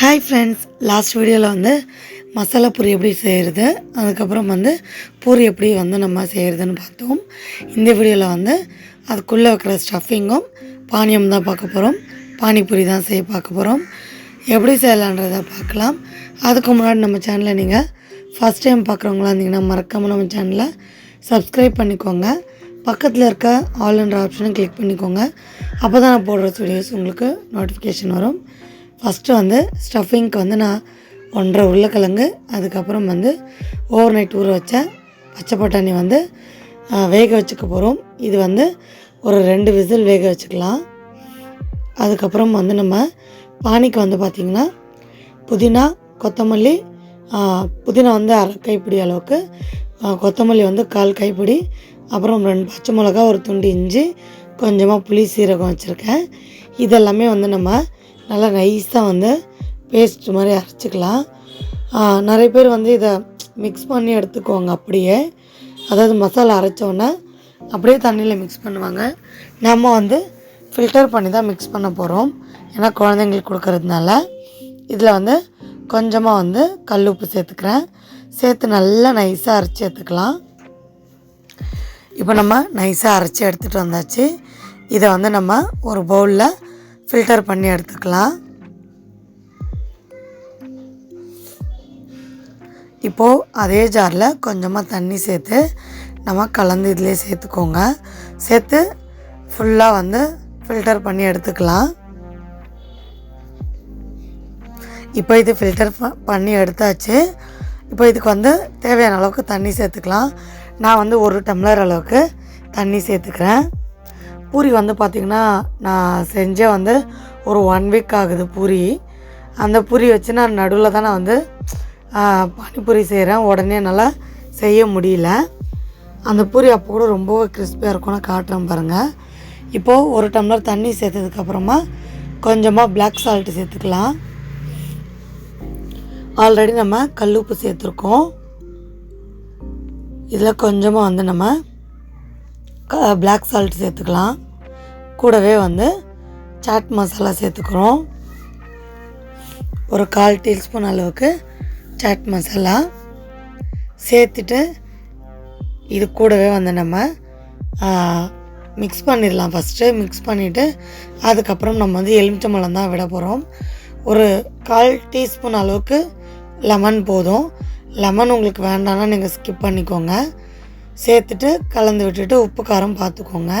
Hi friends last வீடியோவில் வந்து மசாலா பூரி எப்படி செய்கிறது அதுக்கப்புறம் வந்து பூரி எப்படி வந்து நம்ம செய்கிறதுன்னு பார்த்தோம். இந்த வீடியோவில் வந்து அதுக்குள்ளே வைக்கிற ஸ்டஃபிங்கும் பானியம் தான் பார்க்க போகிறோம் பானிபூரி தான் செய்ய பார்க்க போகிறோம் எப்படி செய்யலான்றதை பார்க்கலாம். அதுக்கு முன்னாடி நம்ம சேனலை நீங்கள் ஃபஸ்ட் டைம் பார்க்குறவங்களா இருந்தீங்கன்னா மறக்காமல் நம்ம சேனலை சப்ஸ்கிரைப் பண்ணிக்கோங்க. பக்கத்தில் இருக்க ஆல்ன்ற ஆப்ஷனை கிளிக் பண்ணிக்கோங்க. அப்போ தான் நான் போடுற வீடியோஸ் உங்களுக்கு நோட்டிஃபிகேஷன் வரும். ஃபஸ்ட்டு வந்து ஸ்டஃபிங்க்கு வந்து நான் ஒன்றரை உருளைக்கிழங்கு அதுக்கப்புறம் வந்து ஓவர் நைட் ஊற வச்ச பச்சை பட்டாணி வந்து வேக வச்சுக்க போகிறோம் இது வந்து ஒரு ரெண்டு விசில் வேக வச்சுக்கலாம். அதுக்கப்புறம் வந்து நம்ம பானிக்கு வந்து பார்த்திங்கன்னா புதினா கொத்தமல்லி புதினா வந்து அரை கைப்பிடி அளவுக்கு கொத்தமல்லி வந்து கால் கைப்பிடி அப்புறம் ரெண்டு பச்சை மிளகா ஒரு துண்டு இஞ்சி கொஞ்சமாக புளி சீரகம் வச்சுருக்கேன். இதெல்லாமே வந்து நம்ம நல்லா நைஸாக வந்து பேஸ்ட் மாதிரி அரைச்சிக்கலாம். நிறைய பேர் வந்து இதை மிக்ஸ் பண்ணி எடுத்துக்குவாங்க அப்படியே. அதாவது மசாலா அரைச்சோன்னே அப்படியே தண்ணியில் மிக்ஸ் பண்ணுவாங்க. நம்ம வந்து ஃபில்டர் பண்ணி தான் மிக்ஸ் பண்ண போகிறோம் ஏன்னா குழந்தைங்களுக்கு கொடுக்கறதுனால. இதில் வந்து கொஞ்சமாக வந்து கல் உப்பு சேர்த்துக்கிறேன். சேர்த்து நல்லா நைஸாக அரைச்சி எடுத்துக்கலாம். இப்போ நம்ம நைஸாக அரைச்சி எடுத்துகிட்டு வந்தாச்சு. இதை வந்து நம்ம ஒரு பவுலில் ஃபில்டர் பண்ணி எடுத்துக்கலாம். இப்போது அதே ஜாரில் கொஞ்சமாக தண்ணி சேர்த்து நம்ம கலந்து இதிலே சேர்த்துக்கோங்க. சேர்த்து ஃபுல்லாக வந்து ஃபில்டர் பண்ணி எடுத்துக்கலாம். இப்போ இது ஃபில்டர் பண்ணி எடுத்தாச்சு. இப்போ இதுக்கு வந்து தேவையான அளவுக்கு தண்ணி சேர்த்துக்கலாம். நான் வந்து ஒரு டம்ளர் அளவுக்கு தண்ணி சேர்த்துக்கிறேன். பூரி வந்து பார்த்திங்கன்னா நான் செஞ்சே வந்து ஒரு ஒன் வீக் ஆகுது பூரி. அந்த பூரி வச்சு நான் நடுவில் தான் நான் வந்து பானிபூரி செய்கிறேன் உடனே நல்லா செய்ய முடியல. அந்த பூரி அப்போ கூட ரொம்ப கிறிஸ்பியாக இருக்கும். நான் காட்டுறேன் பாருங்கள் இப்போது ஒரு டம்ளர் தண்ணி சேர்த்ததுக்கப்புறமா கொஞ்சமாக பிளாக் சால்ட்டு சேர்த்துக்கலாம். ஆல்ரெடி நம்ம கல் உப்பு சேர்த்துருக்கோம். இதில் கொஞ்சமாக வந்து நம்ம பிளாக் சால்ட் சேர்த்துக்கலாம். கூடவே வந்து சாட் மசாலா சேர்த்துக்கிறோம். ஒரு கால் டீஸ்பூன் அளவுக்கு சாட் மசாலா சேர்த்துட்டு இது கூடவே வந்து நம்ம மிக்ஸ் பண்ணிடலாம் ஃபஸ்ட்டு மிக்ஸ் பண்ணிவிட்டு அதுக்கப்புறம் நம்ம வந்து எலுமிச்சம்பழம் தான் விட போகிறோம் ஒரு கால் டீஸ்பூன் அளவுக்கு லெமன் போதும். லெமன் உங்களுக்கு வேண்டாம்னா நீங்கள் ஸ்கிப் பண்ணிக்கோங்க. சேர்த்துட்டு கலந்து விட்டுட்டு உப்பு காரம் பார்த்துக்கோங்க.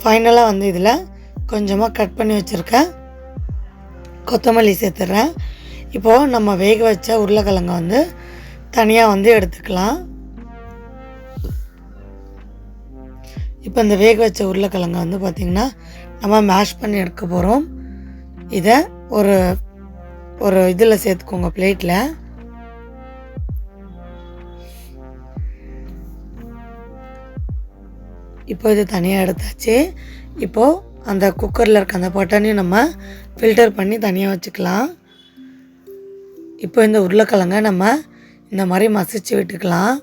ஃபைனலாக வந்து இதில் கொஞ்சமாக கட் பண்ணி வச்சுருக்க கொத்தமல்லி சேர்த்துட்றேன். இப்போது நம்ம வேக வச்ச உருளைக்கிழங்க வந்து தனியாக வந்து எடுத்துக்கலாம். இப்போ இந்த வேக வச்ச உருளைக்கிழங்க வந்து பார்த்திங்கன்னா நம்ம மேஷ் பண்ணி எடுக்க போகிறோம். இதை ஒரு ஒரு இதில் சேர்த்துக்கோங்க பிளேட்டில் இப்போ இது தனியாக எடுத்தாச்சு. இப்போது அந்த குக்கரில் இருக்க அந்த பொட்டனையும் நம்ம ஃபில்டர் பண்ணி தனியாக வச்சுக்கலாம். இப்போ இந்த உருளைக்கிழங்க நம்ம இந்த மாதிரி மசிச்சு விட்டுக்கலாம்.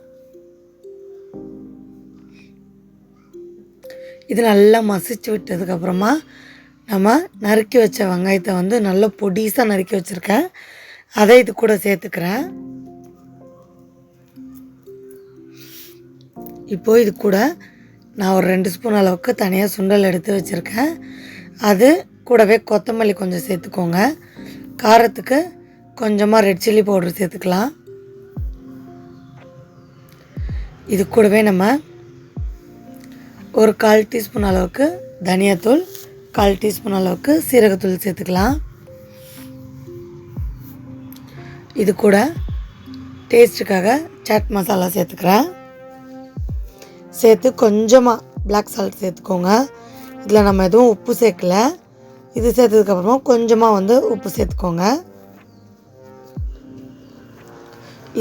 இது நல்லா மசிச்சு விட்டதுக்கப்புறமா நம்ம நறுக்கி வச்ச வெங்காயத்தை வந்து நல்லா பொடிசாக நறுக்கி வச்சுருக்கேன். அதை இது கூட சேர்த்துக்கிறேன். இப்போ இது கூட நான் ஒரு ரெண்டு ஸ்பூன் அளவுக்கு தனியாக சுண்டல் எடுத்து வச்சுருக்கேன். அது கூடவே கொத்தமல்லி கொஞ்சம் சேர்த்துக்கோங்க. காரத்துக்கு கொஞ்சமாக ரெட் சில்லி பவுடர் சேர்த்துக்கலாம். இது கூடவே நம்ம ஒரு கால் டீஸ்பூன் அளவுக்கு தனியாத்தூள் கால் டீஸ்பூன் அளவுக்கு சீரகத்தூள் சேர்த்துக்கலாம். இது கூட டேஸ்ட்டுக்காக சாட் மசாலா சேர்த்துக்கிறேன். சேர்த்து கொஞ்சமாக பிளாக் சால்ட் சேர்த்துக்கோங்க. இதில் நம்ம எதுவும் உப்பு சேர்க்கல. இது சேர்த்ததுக்கப்புறமா கொஞ்சமாக வந்து உப்பு சேர்த்துக்கோங்க.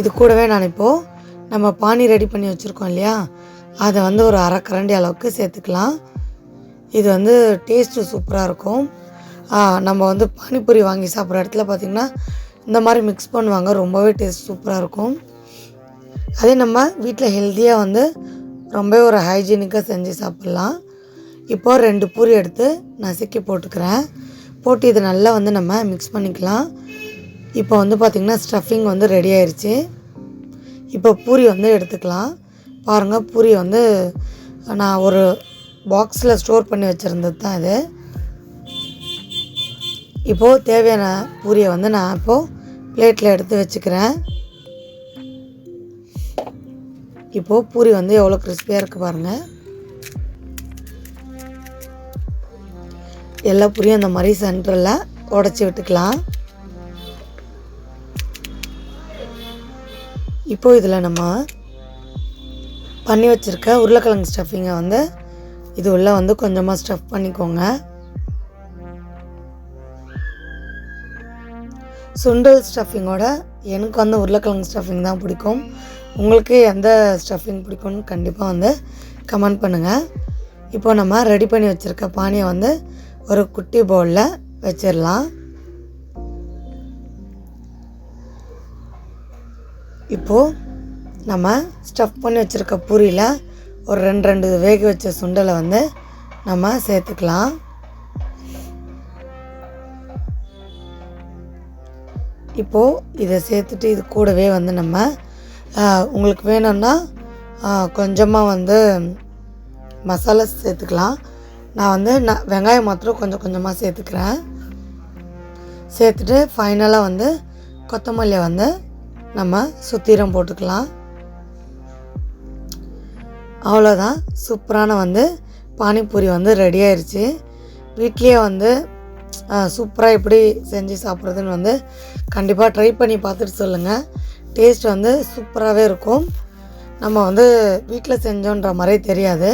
இது கூடவே நான் இப்போது நம்ம பானி ரெடி பண்ணி வச்சுருக்கோம் இல்லையா? அதை வந்து ஒரு அரை கரண்டி அளவுக்கு சேர்த்துக்கலாம். இது வந்து டேஸ்ட்டு சூப்பராக இருக்கும். நம்ம வந்து பானிபூரி வாங்கி சாப்பிட்ற இடத்துல பார்த்திங்கன்னா இந்த மாதிரி மிக்ஸ் பண்ணுவாங்க. ரொம்பவே டேஸ்ட் சூப்பராக இருக்கும். அதே நம்ம வீட்டில் ஹெல்த்தியாக வந்து ரொம்ப ஒரு ஹைஜீனிக்காக செஞ்சு சாப்பிட்லாம். இப்போது ரெண்டு பூரி எடுத்து நசுக்கி போட்டுக்கிறேன். போட்டு இதை நல்லா வந்து நம்ம மிக்ஸ் பண்ணிக்கலாம். இப்போ வந்து பார்த்திங்கன்னா ஸ்டஃபிங் வந்து ரெடி ஆயிடுச்சு இப்போ பூரி வந்து எடுத்துக்கலாம். பாருங்கள் பூரி வந்து நான் ஒரு பாக்ஸில் ஸ்டோர் பண்ணி வச்சுருந்தது தான் இது. இப்போது தேவையான பூரியை வந்து நான் இப்போது பிளேட்டில் எடுத்து வச்சுக்கிறேன். இப்போது பூரி வந்து எவ்வளோ கிறிஸ்பியாக இருக்குது பாருங்கள் எல்லா பூரியும் அந்த மாதிரி சென்டரில் உடச்சி விட்டுக்கலாம். இப்போது இதில் நம்ம பண்ணி வச்சுருக்க உருளைக்கிழங்கு ஸ்டஃபிங்கை வந்து இது உள்ளே வந்து கொஞ்சமாக ஸ்டஃப் பண்ணிக்கோங்க. சுண்டல் ஸ்டஃபிங்கோட எனக்கு வந்து உருளைக்கிழங்கு ஸ்டஃபிங் தான் பிடிக்கும். உங்களுக்கு எந்த ஸ்டஃபிங் பிடிக்கும்னு கண்டிப்பாக வந்து கமெண்ட் பண்ணுங்கள் இப்போ நம்ம ரெடி பண்ணி வச்சுருக்க பானியை வந்து ஒரு குட்டி பவுலில் வச்சிடலாம். இப்போது நம்ம ஸ்டஃப் பண்ணி வச்சுருக்க பூரியில் ஒரு ரெண்டு ரெண்டு வேக வச்ச சுண்டலை வந்து நம்ம சேர்த்துக்கலாம். இப்போது இதை சேர்த்துட்டு இது கூடவே வந்து நம்ம உங்களுக்கு வேணும்னா கொஞ்சமாக வந்து மசாலா சேர்த்துக்கலாம். நான் வந்து நான் வெங்காயம் மாத்திரம் கொஞ்சம் கொஞ்சமாக சேர்த்துக்கிறேன். சேர்த்துட்டு ஃபைனலாக வந்து கொத்தமல்லியை வந்து நம்ம சுத்திரம் போட்டுக்கலாம். அவ்வளோதான் சூப்பரான வந்து பானிபூரி வந்து ரெடி ஆயிடுச்சு வீட்லேயே வந்து சூப்பராக எப்படி செஞ்சு சாப்பிட்றதுன்னு வந்து கண்டிப்பாக ட்ரை பண்ணி பார்த்துட்டு சொல்லுங்கள் டேஸ்ட் வந்து சூப்பராகவே இருக்கும். நம்ம வந்து வீட்டில் செஞ்சோன்ற மாதிரியே தெரியாது.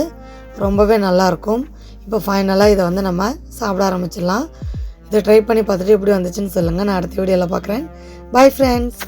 ரொம்பவே நல்லாயிருக்கும். இப்போ ஃபைனலாக இதை வந்து நம்ம சாப்பிட ஆரம்பிச்சிடலாம். இதை ட்ரை பண்ணி பார்த்துட்டு எப்படி வந்துச்சுன்னு சொல்லுங்கள் நான் அடுத்த வீடியோவில் பார்க்குறேன். Bye friends